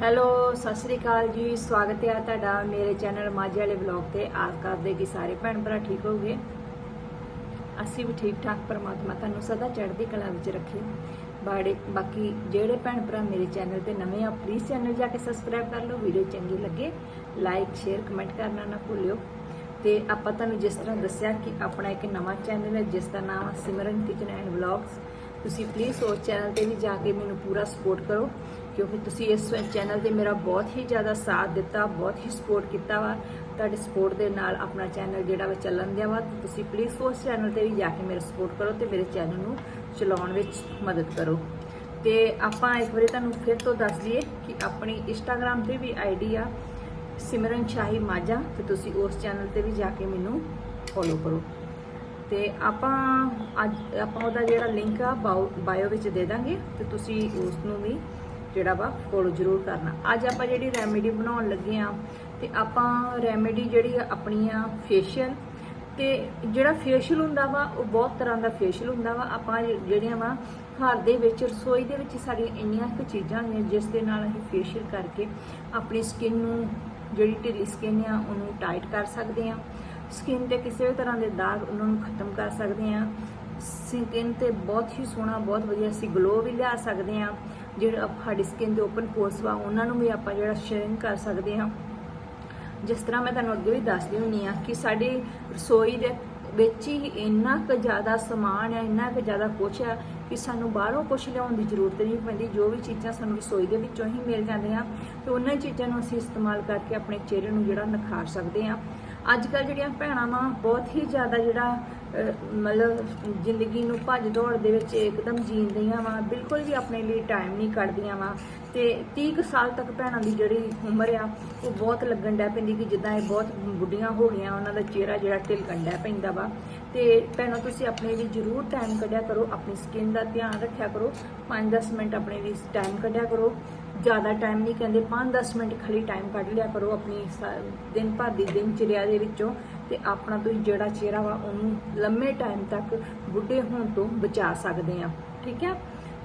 Hello, Sat Sri ਅਕਾਲ ਜੀ। ਸਵਾਗਤ ਹੈ ਤੁਹਾਡਾ ਮੇਰੇ ਚੈਨਲ ਮਾਝੇ ਵਾਲੇ ਵਲੌਗ ਤੇ। ਆਸ ਕਰਦੇ ਕਿ ਸਾਰੇ ਭੈਣ ਭਰਾ ਠੀਕ ਹੋਗੇ ਅਸੀਂ ਵੀ ਠੀਕ ਠਾਕ, ਪਰਮਾਤਮਾ ਤੁਹਾਨੂੰ ਸਦਾ ਚੜ੍ਹਦੀ ਕਲਾ ਵਿੱਚ ਰੱਖੇ। ਬਾੜੇ, ਬਾਕੀ ਜਿਹੜੇ ਭੈਣ ਭਰਾ ਮੇਰੇ ਚੈਨਲ ਤੇ ਨਵੇਂ ਆ ਪਲੀਜ਼ ਚੈਨਲ ਜਾ ਕੇ ਸਬਸਕ੍ਰਾਈਬ ਕਰ ਲਓ। ਵੀਡੀਓ ਚੰਗੀ ਲੱਗੇ ਲਾਈਕ ਸ਼ੇਅਰ ਕਮੈਂਟ ਕਰਨਾ ਨਾ ਭੁੱਲਿਓ। ਤੇ ਆਪਾਂ ਤੁਹਾਨੂੰ ਜਿਸ ਤਰ੍ਹਾਂ ਦੱਸਿਆ ਕਿ ਆਪਣਾ ਇੱਕ ਨਵਾਂ ਚੈਨਲ ਹੈ, ਜਿਸ ਦਾ ਨਾਮ ਸਿਮਰਨ ਕਿਚਨ ਐਂਡ ਵਲੌਗਸ, ਤੁਸੀਂ ਪਲੀਜ਼ ਉਸ ਚੈਨਲ ਤੇ ਵੀ ਜਾ ਕੇ ਮੈਨੂੰ ਪੂਰਾ ਸਪੋਰਟ ਕਰੋ। ਕਿਉਂਕਿ ਤੁਸੀਂ ਇਸ ਚੈਨਲ ਤੇ ਮੇਰਾ ਬਹੁਤ ਹੀ ਜ਼ਿਆਦਾ ਸਾਥ ਦਿੱਤਾ, ਬਹੁਤ ਹੀ ਸਪੋਰਟ ਕੀਤਾ ਵਾ। ਤੁਹਾਡੇ ਸਪੋਰਟ ਦੇ ਨਾਲ ਆਪਣਾ ਚੈਨਲ ਜਿਹੜਾ ਵਾ ਚੱਲਣ ਦਿਆ ਵਾ। ਤੁਸੀਂ ਪਲੀਜ਼ ਉਸ ਚੈਨਲ ਤੇ ਵੀ ਜਾ ਕੇ ਮੇਰਾ ਸਪੋਰਟ ਕਰੋ ਤੇ ਮੇਰੇ ਚੈਨਲ ਨੂੰ ਚਲਾਉਣ ਵਿੱਚ ਮਦਦ ਕਰੋ। ਤੇ ਆਪਾਂ ਇੱਕ ਵਾਰੀ ਤੁਹਾਨੂੰ ਫਿਰ ਤੋਂ ਦੱਸ ਦਈਏ ਕਿ ਆਪਣੀ ਇੰਸਟਾਗ੍ਰam ਤੇ ਵੀ ਆਈਡੀ ਆ, ਸਿਮਰਨ ਸ਼ਾਹੀ ਮਾਝਾ। ਤੇ ਤੁਸੀਂ ਉਸ ਚੈਨਲ ਤੇ ਵੀ ਜਾ ਕੇ ਮੈਨੂੰ ਫੋਲੋ ਕਰੋ। ਤੇ ਆਪਾਂ ਅੱਜ, ਆਪਾਂ ਉਹਦਾ ਜਿਹੜਾ ਲਿੰਕ ਆ ਬਾਇਓ ਵਿੱਚ ਦੇ ਦਾਂਗੇ। ਤੇ ਤੁਸੀਂ ਉਸ ਨੂੰ ਵੀ ਜਿਹੜਾ ਵਾ ਫੋਲੋ ਜ਼ਰੂਰ ਕਰਨਾ। ਅੱਜ ਆਪਾਂ ਜਿਹੜੀ ਰੈਮੇਡੀ ਬਣਾਉਣ ਲੱਗੇ ਆ, ਤੇ ਆਪਾਂ ਰੈਮੇਡੀ ਜਿਹੜੀ ਆ ਆਪਣੀ ਆ ਫੇਸ਼ੀਅਲ ਤੇ ਜਿਹੜਾ ਫੇਸ਼ੀਅਲ ਹੁੰਦਾ ਵਾ, ਉਹ ਬਹੁਤ ਤਰ੍ਹਾਂ ਦਾ ਫੇਸ਼ੀਅਲ ਹੁੰਦਾ ਵਾ। ਆਪਾਂ ਜਿਹੜੀਆਂ ਵਾ, ਘਰ ਦੇ ਵਿੱਚ, ਰਸੋਈ ਦੇ ਵਿੱਚ ਸਾਡੀਆਂ ਇੰਨੀਆਂ ਕੁ ਚੀਜ਼ਾਂ ਨੇ ਜਿਸ ਦੇ ਨਾਲ ਅਸੀਂ ਫੇਸ਼ੀਅਲ ਕਰਕੇ ਆਪਣੀ ਸਕਿਨ ਨੂੰ, ਜਿਹੜੀ ਢਿੱਲੀ ਸਕਿਨ ਆ, ਉਹਨੂੰ ਟਾਈਟ ਕਰ ਸਕਦੇ ਆ। ਸਕਿਨ ਤੇ ਕਿਸੇ ਵੀ ਤਰ੍ਹਾਂ ਦੇ ਦਾਗ ਉਹਨਾਂ ਨੂੰ ਖਤਮ ਕਰ ਸਕਦੇ ਆ। ਸਕਿਨ ਤੇ ਬਹੁਤ ਹੀ ਸੋਹਣਾ, ਬਹੁਤ ਵਧੀਆ ਅਸੀਂ ਗਲੋ ਵੀ ਲਿਆ ਸਕਦੇ ਆ। ਜਿਹੜਾ ਸਾਡੀ ਸਕਿਨ ਦੇ ਓਪਨ ਪੋਰਸ ਵਾ, ਉਹਨਾਂ ਨੂੰ ਵੀ ਆਪਾਂ ਜਿਹੜਾ ਸ਼ੇਅਰਿੰਗ ਕਰ ਸਕਦੇ ਹਾਂ। ਜਿਸ ਤਰ੍ਹਾਂ ਮੈਂ ਤੁਹਾਨੂੰ ਅੱਗੇ ਵੀ ਦੱਸਦੀ ਹੁੰਨੀ ਆ ਕਿ ਸਾਡੀ ਰਸੋਈ ਦੇ ਵਿੱਚ ਹੀ ਇੰਨਾ ਕੁ ਜ਼ਿਆਦਾ ਸਮਾਨ ਹੈ ਇੰਨਾ ਕੁ ਜ਼ਿਆਦਾ ਕੁਛ ਹੈ ਕਿ ਸਾਨੂੰ ਬਾਹਰੋਂ ਕੁਛ ਲਿਆਉਣ ਦੀ ਜ਼ਰੂਰਤ ਨਹੀਂ ਪੈਂਦੀ। ਜੋ ਵੀ ਚੀਜ਼ਾਂ ਸਾਨੂੰ ਰਸੋਈ ਦੇ ਵਿੱਚੋਂ ਹੀ ਮਿਲ ਜਾਂਦੀਆਂ, ਤੇ ਉਹਨਾਂ ਚੀਜ਼ਾਂ ਨੂੰ ਅਸੀਂ ਇਸਤੇਮਾਲ ਕਰਕੇ ਆਪਣੇ ਚਿਹਰੇ ਨੂੰ ਜਿਹੜਾ ਨਿਖਾਰ ਸਕਦੇ ਹਾਂ। ਅੱਜ ਕੱਲ ਜਿਹੜੀਆਂ ਭੈਣਾਂ ਵਾ, ਬਹੁਤ ਹੀ ਜ਼ਿਆਦਾ ਜਿਹੜਾ ਮਤਲਬ ਜ਼ਿੰਦਗੀ ਨੂੰ ਭੱਜ ਦੌੜ ਦੇ ਵਿੱਚ ਇੱਕਦਮ ਜੀਣ ਰਹੀਆਂ ਵਾ, ਬਿਲਕੁਲ ਵੀ ਆਪਣੇ ਲਈ ਟਾਈਮ ਨਹੀਂ ਕੱਢਦੀਆਂ ਵਾ। ਤੇ 30 ਕੁ ਸਾਲ ਤੱਕ ਭੈਣਾਂ ਦੀ ਜਿਹੜੀ ਉਮਰ ਆ, ਉਹ ਬਹੁਤ ਲੱਗਣ ਡੈ ਪੈਂਦੀ ਕਿ ਜਿੱਦਾਂ ਇਹ ਬਹੁਤ ਬੁੱਢੀਆਂ ਹੋ ਗਈਆਂ, ਉਹਨਾਂ ਦਾ ਚਿਹਰਾ ਜਿਹੜਾ ਢਿਲਕਣ ਡੈ ਪੈਂਦਾ ਵਾ। ਤੇ ਭੈਣਾਂ, ਤੁਸੀਂ ਆਪਣੇ ਲਈ ਜ਼ਰੂਰ ਟਾਈਮ ਕੱਢਿਆ ਕਰੋ, ਆਪਣੀ ਸਕਿਨ ਦਾ ਧਿਆਨ ਰੱਖਿਆ ਕਰੋ। 5-10 ਮਿੰਟ ਆਪਣੇ ਲਈ ਟਾਈਮ ਕੱਢਿਆ ਕਰੋ। ਜ਼ਿਆਦਾ ਟਾਈਮ ਨਹੀਂ ਕਹਿੰਦੇ 5-10 ਮਿੰਟ ਖਾਲੀ ਟਾਈਮ ਕੱਢ ਲਿਆ ਕਰੋ ਆਪਣੀ ਦਿਨ ਭਰ ਦੀ ਦਿਨ ਚਿਰਿਆ ਦੇ ਵਿੱਚੋਂ ਤੇ ਆਪਣਾ ਤੁਸੀਂ ਜਿਹੜਾ ਚਿਹਰਾ ਵਾ ਉਹਨੂੰ ਲੰਮੇ ਟਾਈਮ ਤੱਕ ਬੁੱਢੇ ਹੋਣ ਤੋਂ ਬਚਾ ਸਕਦੇ ਆ, ਠੀਕ ਹੈ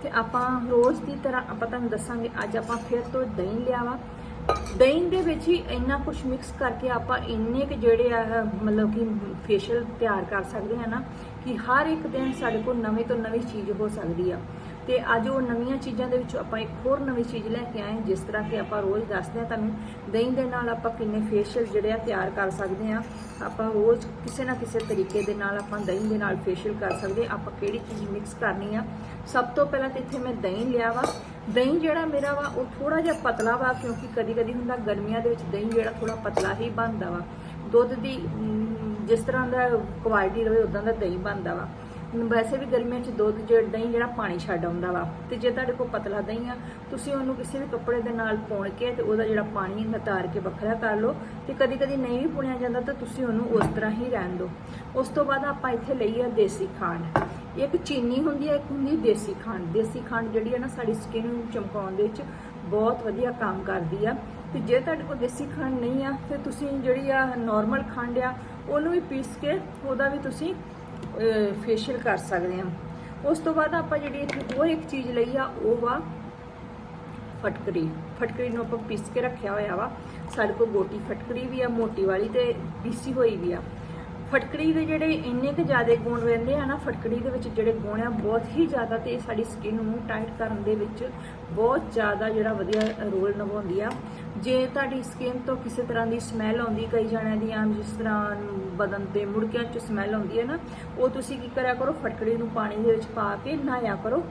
ਤੇ ਆਪਾਂ ਰੋਜ਼ ਦੀ ਤਰ੍ਹਾਂ ਆਪਾਂ ਤੁਹਾਨੂੰ ਦੱਸਾਂਗੇ, ਅੱਜ ਆਪਾਂ ਫਿਰ ਤੋਂ ਦਹੀਂ ਲਿਆ ਵਾ ਦਹੀਂ ਦੇ ਵਿੱਚ ਹੀ ਇੰਨਾ ਕੁਝ ਮਿਕਸ ਕਰਕੇ ਆਪਾਂ ਇੰਨੇ ਕਿ ਜਿਹੜੇ ਆ, ਮਤਲਬ ਕਿ ਫੇਸ਼ੀਅਲ ਤਿਆਰ ਕਰ ਸਕਦੇ ਹਾਂ ਨਾ, ਕਿ ਹਰ ਇੱਕ ਦਿਨ ਸਾਡੇ ਕੋਲ ਨਵੇਂ ਤੋਂ ਨਵੀਂ ਚੀਜ਼ ਹੋ ਸਕਦੀ ਆ। ਤੇ ਅੱਜ ਉਹ ਨਵੀਆਂ ਚੀਜ਼ਾਂ ਦੇ ਵਿੱਚ ਆਪਾਂ ਇੱਕ ਹੋਰ ਨਵੀਂ ਚੀਜ਼ ਲੈ ਕੇ ਆਏ ਜਿਸ ਤਰ੍ਹਾਂ ਕਿ ਆਪਾਂ ਰੋਜ਼ ਦੱਸਦੇ ਹਾਂ ਤੁਹਾਨੂੰ, ਦਹੀਂ ਦੇ ਨਾਲ ਆਪਾਂ ਕਿੰਨੇ ਫੇਸ਼ੀਅਲ ਜਿਹੜੇ ਆ ਤਿਆਰ ਕਰ ਸਕਦੇ ਆ ਆਪਾਂ ਰੋਜ਼ ਕਿਸੇ ਨਾ ਕਿਸੇ ਤਰੀਕੇ ਦੇ ਨਾਲ ਆਪਾਂ ਦਹੀਂ ਦੇ ਨਾਲ ਫੇਸ਼ੀਅਲ ਕਰ ਸਕਦੇ ਆਪਾਂ ਕਿਹੜੀ ਚੀਜ਼ ਮਿਕਸ ਕਰਨੀ ਆ? ਸਭ ਤੋਂ ਪਹਿਲਾਂ ਤੇ ਇੱਥੇ ਮੈਂ ਦਹੀਂ ਲਿਆ ਵਾ। ਦਹੀਂ ਜਿਹੜਾ ਮੇਰਾ ਵਾ, ਉਹ ਥੋੜਾ ਜਿਹਾ ਪਤਲਾ ਵਾ, ਕਿਉਂਕਿ ਕਦੀ ਕਦੀ ਹੁੰਦਾ ਗਰਮੀਆਂ ਦੇ ਵਿੱਚ ਦਹੀਂ ਜਿਹੜਾ ਥੋੜਾ ਪਤਲਾ ਹੀ ਬਣਦਾ ਵਾ। ਦੁੱਧ ਦੀ ਜਿਸ ਤਰ੍ਹਾਂ ਦਾ ਕੁਆਲਿਟੀ ਰਵੇ ਉਦਾਂ ਦਾ ਦਹੀਂ ਬਣਦਾ ਵਾ। ਵੈਸੇ ਵੀ ਗਰਮੀਆਂ 'ਚ ਦੁੱਧ ਜਿਹੜਾ ਦਹੀਂ ਜਿਹੜਾ ਪਾਣੀ ਛੱਡ ਆਉਂਦਾ ਵਾ, ਤੇ ਜੇ ਤੁਹਾਡੇ ਕੋਲ ਪਤਲਾ ਦਹੀਂ ਆ, ਤੁਸੀਂ ਉਹਨੂੰ ਕਿਸੇ ਵੀ ਕੱਪੜੇ ਦੇ ਨਾਲ ਪੁਣ ਕੇ ਤੇ ਉਹਦਾ ਜਿਹੜਾ ਪਾਣੀ ਨਤਾਰ ਕੇ ਵੱਖਰਾ ਕਰ ਲਓ, ਤੇ ਕਦੀ ਕਦੀ ਨਹੀਂ ਵੀ ਪੁਣਿਆ ਜਾਂਦਾ ਤਾਂ ਤੁਸੀਂ ਉਹਨੂੰ ਉਸ ਤਰ੍ਹਾਂ ਹੀ ਰਹਿਣ ਦਿਓ। ਉਸ ਤੋਂ ਬਾਅਦ ਆਪਾਂ ਇੱਥੇ ਲਈ ਆ ਦੇਸੀ ਖੰਡ। ਇੱਕ ਚੀਨੀ ਹੁੰਦੀ ਹੈ ਇੱਕ ਹੁੰਦੀ ਦੇਸੀ ਖੰਡ। ਦੇਸੀ ਖੰਡ ਜਿਹੜੀ ਹੈ ਨਾ, ਸਾਡੀ ਸਕਿਨ ਨੂੰ ਚਮਕਾਉਣ ਦੇ ਵਿੱਚ ਬਹੁਤ ਵਧੀਆ ਕੰਮ ਕਰਦੀ ਆ। ਤੇ ਜੇ ਤੁਹਾਡੇ ਕੋਲ ਦੇਸੀ ਖੰਡ ਨਹੀਂ ਆ, ਤੇ ਤੁਸੀਂ ਜਿਹੜੀ ਆ ਨਾਰਮਲ ਖੰਡ ਆ, ਉਹਨੂੰ ਵੀ ਪੀਸ ਕੇ ਉਹਦਾ ਵੀ ਤੁਸੀਂ ਫੇਸ਼ੀਅਲ ਕਰ ਸਕਦੇ ਹਾਂ। ਉਸ ਤੋਂ ਬਾਅਦ ਆਪਾਂ ਜਿਹੜੀ ਇੱਥੇ ਹੋਰ ਇੱਕ ਚੀਜ਼ ਲਈ ਆ, ਉਹ ਵਾ ਫਟਕਰੀ ਫਟਕਰੀ ਨੂੰ ਆਪਾਂ ਪੀਸ ਕੇ ਰੱਖਿਆ ਹੋਇਆ ਵਾ। ਸਾਡੇ ਕੋਲ ਗੋਟੀ ਫਟਕਰੀ ਵੀ ਆ, ਮੋਟੀ ਵਾਲੀ ਤੇ ਪੀਸੀ ਹੋਈ ਵੀ ਆ। ਫਟਕੜੀ ਦੇ ਜਿਹੜੇ ਇੰਨੇ ਕੁ ਜ਼ਿਆਦਾ ਗੁਣ ਰਹਿੰਦੇ ਆ ਨਾ, ਫਟਕੜੀ ਦੇ ਵਿੱਚ ਜਿਹੜੇ ਗੁਣ ਆ, ਬਹੁਤ ਹੀ ਜ਼ਿਆਦਾ ਤੇ ਸਾਡੀ ਸਕਿਨ ਨੂੰ ਟਾਈਟ ਕਰਨ ਦੇ ਵਿੱਚ ਬਹੁਤ ਜ਼ਿਆਦਾ ਜਿਹੜਾ ਵਧੀਆ ਰੋਲ ਨਿਭਾਉਂਦੀ ਆ। ਜੇ ਤੁਹਾਡੀ ਸਕਿਨ ਤੋਂ ਕਿਸੇ ਤਰ੍ਹਾਂ ਦੀ ਸਮੈਲ ਆਉਂਦੀ, ਕਈ ਜਣਿਆਂ ਦੀ ਆਮ ਜਿਸ ਤਰ੍ਹਾਂ ਬਦਨ ਤੇ ਮੁੜਕਿਆਂ 'ਚ ਸਮੈਲ ਆਉਂਦੀ ਹੈ ਨਾ, ਉਹ ਤੁਸੀਂ ਕੀ ਕਰਿਆ ਕਰੋ, ਫਟਕੜੀ ਨੂੰ ਪਾਣੀ ਦੇ ਵਿੱਚ ਪਾ ਕੇ ਨਹਾਇਆ ਕਰੋ।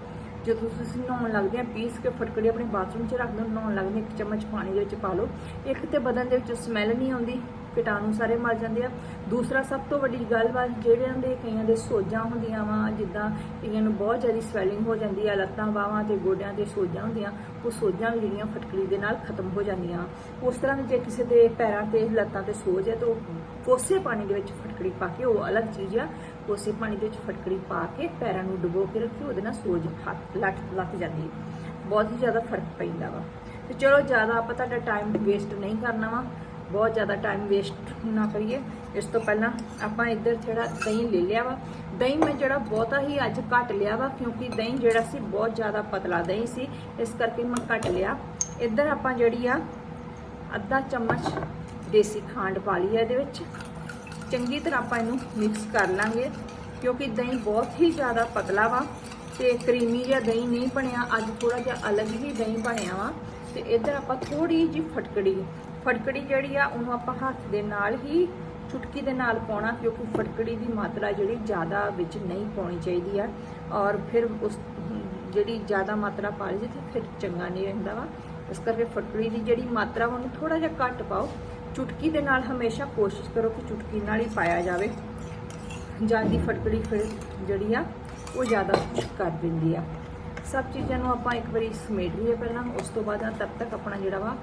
ਜਦੋਂ ਤੁਸੀਂ ਨਹਾਉਣ ਲੱਗਦੇ ਆ ਪੀਸ ਕੇ ਫਟਕੜੀ ਆਪਣੇ ਬਾਥਰੂਮ 'ਚ ਰੱਖ ਦਿਓ, ਨਹਾਉਣ ਲੱਗਦੇ ਇੱਕ ਚਮਚ ਪਾਣੀ ਦੇ ਵਿੱਚ ਪਾ ਲਓ। ਇੱਕ ਤੇ ਬਦਨ ਦੇ ਵਿੱਚ ਸਮੈਲ ਨਹੀਂ ਆਉਂਦੀ, ਕੀਟਾਣੂ ਸਾਰੇ ਮਰ ਜਾਂਦੇ ਆ। ਦੂਸਰਾ, ਸਭ ਤੋਂ ਵੱਡੀ ਗੱਲ ਵਾ ਜਿਹੜਿਆਂ ਦੇ ਕਈਆਂ ਦੇ ਸੋਜਾਂ ਹੁੰਦੀਆਂ ਵਾ, ਜਿੱਦਾਂ ਕਈਆਂ ਨੂੰ ਬਹੁਤ ਜ਼ਿਆਦਾ ਸਵੈਲਿੰਗ ਹੋ ਜਾਂਦੀ ਆ, ਲੱਤਾਂ, ਬਾਹਾਂ ਤੇ ਗੋਡਿਆਂ ਤੇ ਸੋਜਾਂ ਹੁੰਦੀਆਂ, ਉਹ ਸੋਜਾਂ ਵੀ ਜਿਹੜੀਆਂ ਫਟਕੜੀ ਦੇ ਨਾਲ ਖਤਮ ਹੋ ਜਾਂਦੀਆਂ। ਉਸ ਤਰ੍ਹਾਂ ਦੇ ਜੇ ਕਿਸੇ ਦੇ ਪੈਰਾਂ ਤੇ, ਲੱਤਾਂ ਤੇ ਸੋਜ ਹੈ, ਤਾਂ ਉਹ ਕੋਸੇ ਪਾਣੀ ਦੇ ਵਿੱਚ ਫਟਕੜੀ ਪਾ ਕੇ ਉਹ ਅਲੱਗ ਚੀਜ਼ ਆ। ਕੋਸੇ ਪਾਣੀ ਦੇ ਵਿੱਚ ਫਟਕੜੀ ਪਾ ਕੇ ਪੈਰਾਂ ਨੂੰ ਡੁਬੋ ਕੇ ਰੱਖਿਓ, ਉਹਦੇ ਨਾਲ ਸੋਜ ਹੱਥ ਲੱਟ ਲੱਤ ਜਾਂਦੀ ਬਹੁਤ ਹੀ ਜ਼ਿਆਦਾ ਫ਼ਰਕ ਪੈਂਦਾ ਵਾ। ਤੇ ਚਲੋ ਜ਼ਿਆਦਾ ਆਪਾਂ ਤੁਹਾਡਾ ਟਾਈਮ ਵੇਸਟ ਨਹੀਂ ਕਰਨਾ ਵਾ। ਬਹੁਤ ਜ਼ਿਆਦਾ ਟਾਈਮ ਵੇਸਟ ਨਾ ਕਰੀਏ। ਇਸ ਤੋਂ ਪਹਿਲਾਂ ਆਪਾਂ ਇੱਧਰ ਜਿਹੜਾ ਦਹੀਂ ਲੈ ਲਿਆ ਵਾ। ਦਹੀਂ ਮੈਂ ਜਿਹੜਾ ਬਹੁਤਾ ਹੀ ਅੱਜ ਘੱਟ ਲਿਆ ਵਾ, ਕਿਉਂਕਿ ਦਹੀਂ ਜਿਹੜਾ ਸੀ ਬਹੁਤ ਜ਼ਿਆਦਾ ਪਤਲਾ ਦਹੀਂ ਸੀ। ਇਸ ਕਰਕੇ ਮੈਂ ਘੱਟ ਲਿਆ। ਇੱਧਰ ਆਪਾਂ ਜਿਹੜੀ ਆ ਅੱਧਾ ਚਮਚ ਦੇਸੀ ਖਾਂਡ ਪਾ ਲਈ ਹੈ ਇਹਦੇ ਵਿੱਚ। ਚੰਗੀ ਤਰ੍ਹਾਂ ਆਪਾਂ ਇਹਨੂੰ ਮਿਕਸ ਕਰ ਲਾਂਗੇ, ਕਿਉਂਕਿ ਦਹੀਂ ਬਹੁਤ ਹੀ ਜ਼ਿਆਦਾ ਪਤਲਾ ਵਾ ਤੇ ਕਰੀਮੀ ਜਿਹਾ ਦਹੀਂ ਨਹੀਂ ਬਣਿਆ, ਅੱਜ ਥੋੜਾ ਜਿਹਾ ਅਲੱਗ ਹੀ ਦਹੀਂ ਬਣਿਆ ਵਾ। ਤੇ ਇੱਧਰ ਆਪਾਂ ਥੋੜੀ ਜਿਹੀ ਫਟਕੜੀ ਫਟਕੜੀ ਜਿਹੜੀ ਆ, ਉਹਨੂੰ ਆਪਾਂ ਹੱਥ ਦੇ ਨਾਲ ਹੀ ਚੁਟਕੀ ਦੇ ਨਾਲ ਪਾਉਣਾ, ਕਿਉਂਕਿ ਫਟਕੜੀ ਦੀ ਮਾਤਰਾ ਜਿਹੜੀ ਜ਼ਿਆਦਾ ਵਿੱਚ ਨਹੀਂ ਪਾਉਣੀ ਚਾਹੀਦੀ ਆ। ਔਰ ਫਿਰ ਉਸ ਜਿਹੜੀ ਜ਼ਿਆਦਾ ਮਾਤਰਾ ਪਾ ਲਈ ਤੇ ਫਿਰ ਚੰਗਾ ਨਹੀਂ ਰਹਿੰਦਾ ਵਾ। ਇਸ ਕਰਕੇ ਫਟਕੜੀ ਦੀ ਜਿਹੜੀ ਮਾਤਰਾ ਵਾ, ਉਹਨੂੰ ਥੋੜਾ ਜਿਹਾ ਘੱਟ ਪਾਓ। ਚੁਟਕੀ ਦੇ ਨਾਲ ਹਮੇਸ਼ਾ ਕੋਸ਼ਿਸ਼ ਕਰੋ ਕਿ ਚੁਟਕੀ ਨਾਲ ਹੀ ਪਾਇਆ ਜਾਵੇ। ਜਾਂਦੀ ਫਟਕੜੀ ਫਿਰ ਜਿਹੜੀ ਆ, ਉਹ ਜ਼ਿਆਦਾ ਕੁਛ ਕਰ ਦਿੰਦੀ ਆ। ਸਭ ਚੀਜ਼ਾਂ ਨੂੰ ਆਪਾਂ ਇੱਕ ਵਾਰੀ ਸਮੇਟ ਲਈਏ ਪਹਿਲਾਂ, ਉਸ ਤੋਂ ਬਾਅਦ ਆ ਤਬ ਤੱਕ ਆਪਣਾ ਜਿਹੜਾ ਵਾ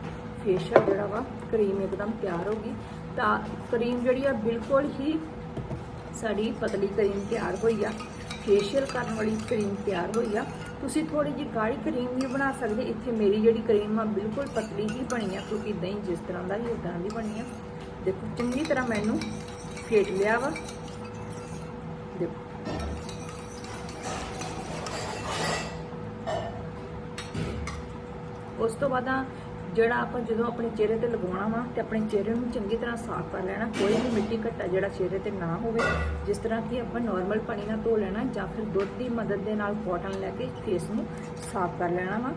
ਫੇਸ਼ੀਅਲ ਜਿਹੜਾ ਵਾ ਕਰੀਮ ਇੱਕਦਮ ਤਿਆਰ ਹੋ ਗਈ। ਤਾਂ ਕਰੀਮ ਜਿਹੜੀ ਆ, ਬਿਲਕੁਲ ਹੀ ਸਾਡੀ ਪਤਲੀ ਕਰੀਮ ਤਿਆਰ ਹੋਈ ਆ। ਫੇਸ਼ੀਅਲ ਕਰਨ ਵਾਲੀ ਕਰੀਮ ਤਿਆਰ ਹੋਈ ਆ। ਤੁਸੀਂ ਥੋੜੀ ਜਿਹੀ ਗਾੜੀ ਕਰੀਮ ਵੀ ਬਣਾ ਸਕਦੇ, ਇੱਥੇ ਮੇਰੀ ਜਿਹੜੀ ਕਰੀਮ ਆ ਬਿਲਕੁਲ ਪਤਲੀ ਹੀ ਬਣੀ ਆ, ਕਿਉਂਕਿ ਦਹੀਂ ਜਿਸ ਤਰ੍ਹਾਂ ਦਾ ਹੀ ਉਦਾਂ ਦੀ ਬਣੀ ਆ। ਦੇਖੋ, ਚੰਗੀ ਤਰ੍ਹਾਂ ਮੈਨੂੰ ਫੇਟ ਲਿਆ ਵਾ। ਦੇਖੋ। ਉਸ ਤੋਂ ਬਾਅਦ ਜਿਹੜਾ ਆਪਾਂ ਜਦੋਂ ਆਪਣੇ ਚਿਹਰੇ ਤੇ ਲਗਾਉਣਾ ਵਾ ਤੇ ਆਪਣੇ ਚਿਹਰੇ ਨੂੰ ਚੰਗੀ ਤਰ੍ਹਾਂ ਸਾਫ਼ ਕਰ ਲੈਣਾ, ਕੋਈ ਵੀ ਮਿੱਟੀ ਘੱਟਾ ਜਿਹੜਾ ਚਿਹਰੇ ਤੇ ਨਾ ਹੋਵੇ, ਜਿਸ ਤਰ੍ਹਾਂ ਕਿ ਆਪਾਂ ਨਾਰਮਲ ਪਾਣੀ ਨਾਲ ਧੋ ਲੈਣਾ ਜਾਂ ਫਿਰ ਦੁੱਧ ਦੀ ਮਦਦ ਦੇ ਨਾਲ ਕਾਟਨ ਲੈ ਕੇ ਫੇਸ ਨੂੰ ਸਾਫ਼ ਕਰ ਲੈਣਾ ਵਾ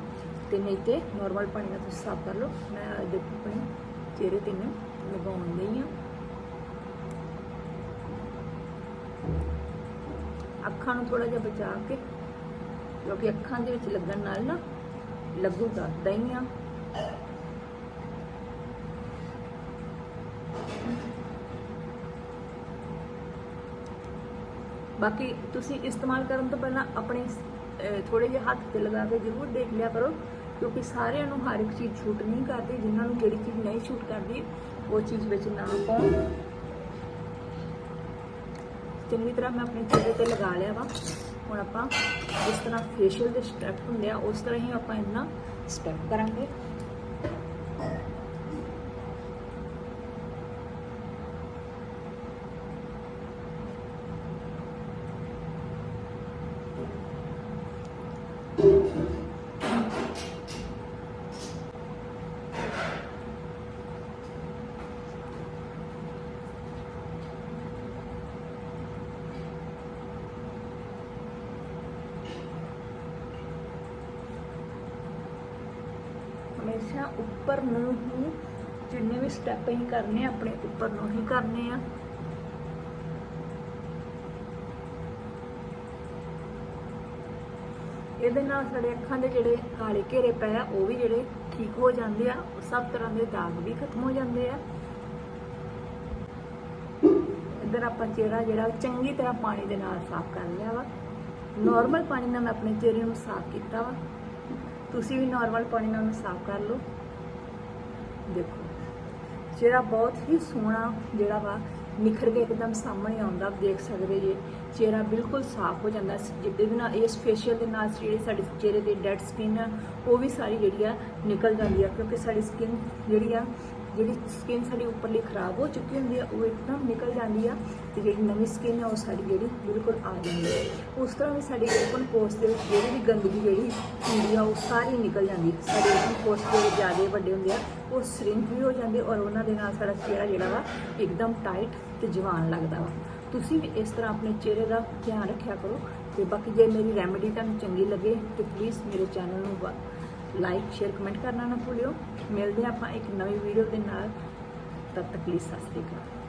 ਤੇ ਨਹੀਂ ਤੇ ਨਾਰਮਲ ਪਾਣੀ ਨਾਲ ਤੁਸੀਂ ਸਾਫ਼ ਕਰ ਲਓ। ਮੈਂ ਦੇਖੋ ਆਪਣੇ ਚਿਹਰੇ ਤੇ ਨੂੰ ਲਗਾਉਣ ਲਈ ਆ। ਅੱਖਾਂ ਨੂੰ ਥੋੜਾ ਜਿਹਾ ਬਚਾ ਕੇ, ਕਿਉਂਕਿ ਅੱਖਾਂ ਦੇ ਵਿੱਚ ਲੱਗਣ ਨਾਲ ਨਾ ਲੱਗੂਗਾ, ਦਹੀਂ ਬਾਕੀ ਤੁਸੀਂ ਇਸਤੇਮਾਲ ਕਰਨ ਤੋਂ ਪਹਿਲਾਂ ਆਪਣੇ ਥੋੜੇ ਜਿਹੇ ਹੱਥ ਤੇ ਲਗਾ ਕੇ ਜ਼ਰੂਰ ਦੇਖ ਲਿਆ ਕਰੋ, ਕਿਉਂਕਿ ਸਾਰਿਆਂ ਨੂੰ ਹਰ ਇੱਕ ਚੀਜ਼ ਛੂਟ ਨਹੀਂ ਕਰਦੀ, ਜਿਨ੍ਹਾਂ ਨੂੰ ਜਿਹੜੀ ਚੀਜ਼ ਨਹੀਂ ਛੂਟ ਕਰਦੀ, ਉਹ ਚੀਜ਼ ਵਿੱਚ ਨਾ ਪਾਉ ਚੰਗੀ ਤਰ੍ਹਾਂ ਮੈਂ ਆਪਣੇ ਚਿਹਰੇ ਤੇ ਲਗਾ ਲਿਆ ਵਾ। ਹੁਣ ਆਪਾਂ ਜਿਸ ਤਰ੍ਹਾਂ ਫੇਸ਼ੀਅਲ ਦੇ ਸਟੈਪ ਹੁੰਦੇ ਆ, ਉਸ ਤਰ੍ਹਾਂ ਹੀ ਆਪਾਂ ਇਹਨਾਂ ਸਟੈਪ ਕਰਾਂਗੇ। ਹਮੇਸ਼ਾ ਉੱਪਰ ਨੂੰ ਹੀ ਜਿੰਨੇ ਵੀ ਸਟੈਪ ਅਸੀਂ ਕਰਨੇ ਆਪਣੇ ਉੱਪਰ ਨੂੰ ਹੀ ਕਰਨੇ ਆ। ਇਹਦੇ ਨਾਲ ਸਾਡੇ ਅੱਖਾਂ ਦੇ ਜਿਹੜੇ ਕਾਲੇ ਘੇਰੇ ਪਏ ਆ, ਉਹ ਵੀ ਜਿਹੜੇ ਠੀਕ ਹੋ ਜਾਂਦੇ ਆ ਸਭ ਤਰ੍ਹਾਂ ਦੇ ਦਾਗ ਵੀ ਖਤਮ ਹੋ ਜਾਂਦੇ ਆ। ਇੱਧਰ ਆਪਾਂ ਚਿਹਰਾ ਜਿਹੜਾ ਚੰਗੀ ਤਰ੍ਹਾਂ ਪਾਣੀ ਦੇ ਨਾਲ ਸਾਫ਼ ਕਰ ਲਿਆ ਵਾ। ਨਾਰਮਲ ਪਾਣੀ ਨਾਲ ਮੈਂ ਆਪਣੇ ਚਿਹਰੇ ਨੂੰ ਸਾਫ਼ ਕੀਤਾ ਵਾ। ਤੁਸੀਂ ਵੀ ਨਾਰਮਲ ਪਾਣੀ ਨਾਲ ਉਹਨੂੰ ਸਾਫ਼ ਕਰ ਲਓ। ਦੇਖੋ ਚਿਹਰਾ ਬਹੁਤ ਹੀ ਸੋਹਣਾ ਜਿਹੜਾ ਵਾ, ਨਿਖਰ ਕੇ ਇੱਕਦਮ ਸਾਹਮਣੇ ਆਉਂਦਾ ਦੇਖ ਸਕਦੇ ਜੇ। ਚਿਹਰਾ ਬਿਲਕੁਲ ਸਾਫ਼ ਹੋ ਜਾਂਦਾ ਜਿੱਦੇ ਵੀ ਨਾਲ ਇਸ ਫੇਸ਼ੀਅਲ ਦੇ ਨਾਲ ਜਿਹੜੀ ਸਾਡੇ ਚਿਹਰੇ ਦੇ ਡੈਡ ਸਕਿਨ ਆ, ਉਹ ਵੀ ਸਾਰੀ ਜਿਹੜੀ ਆ ਨਿਕਲ ਜਾਂਦੀ ਆ, ਕਿਉਂਕਿ ਸਾਡੀ ਸਕਿਨ ਜਿਹੜੀ ਆ ਜਿਹੜੀ ਸਕਿਨ ਸਾਡੀ ਉੱਪਰਲੀ ਖਰਾਬ ਹੋ ਚੁੱਕੀ ਹੁੰਦੀ ਆ, ਉਹ ਇੱਕਦਮ ਨਿਕਲ ਜਾਂਦੀ ਆ ਤੇ ਜਿਹੜੀ ਨਵੀਂ ਸਕਿਨ ਆ, ਉਹ ਸਾਡੀ ਜਿਹੜੀ ਬਿਲਕੁਲ ਆ ਜਾਂਦੀ ਹੈ ਉਸ ਤਰ੍ਹਾਂ ਵੀ ਸਾਡੀ ਓਪਨ ਪੋਰਸ ਦੇ ਵਿੱਚ ਜਿਹੜੀ ਵੀ ਗੰਦਗੀ ਜਿਹੜੀ ਹੁੰਦੀ ਆ, ਉਹ ਸਾਰੀ ਨਿਕਲ ਜਾਂਦੀ ਸਾਡੇ ਓਪਨ ਪੋਰਸ ਜਿਹੜੇ ਜ਼ਿਆਦਾ ਵੱਡੇ ਹੁੰਦੇ ਆ, ਉਹ ਸ਼ਰਿੰਕ ਵੀ ਹੋ ਜਾਂਦੇ ਔਰ ਉਹਨਾਂ ਦੇ ਨਾਲ ਸਾਡਾ ਚਿਹਰਾ ਜਿਹੜਾ ਵਾ ਇੱਕਦਮ ਟਾਈਟ ਤੇ ਜਵਾਨ ਲੱਗਦਾ ਵਾ। ਤੁਸੀਂ ਵੀ ਇਸ ਤਰ੍ਹਾਂ ਆਪਣੇ ਚਿਹਰੇ ਦਾ ਧਿਆਨ ਰੱਖਿਆ ਕਰੋ ਤੇ ਬਾਕੀ ਜੇ ਮੇਰੀ ਰੈਮੇਡੀ ਤੁਹਾਨੂੰ ਚੰਗੀ ਲੱਗੇ, ਤੇ ਪਲੀਜ਼ ਮੇਰੇ ਚੈਨਲ ਨੂੰ ਲਾਈਕ ਸ਼ੇਅਰ ਕਮੈਂਟ ਕਰਨਾ ਨਾ ਭੁੱਲਿਓ। ਮਿਲਦੇ ਹਾਂ ਆਪਾਂ ਇੱਕ ਨਵੀਂ ਵੀਡੀਓ ਦੇ ਨਾਲ। ਤਦ ਤੱਕ ਲਈ ਸਤਿ ਸ਼੍ਰੀ ਅਕਾਲ।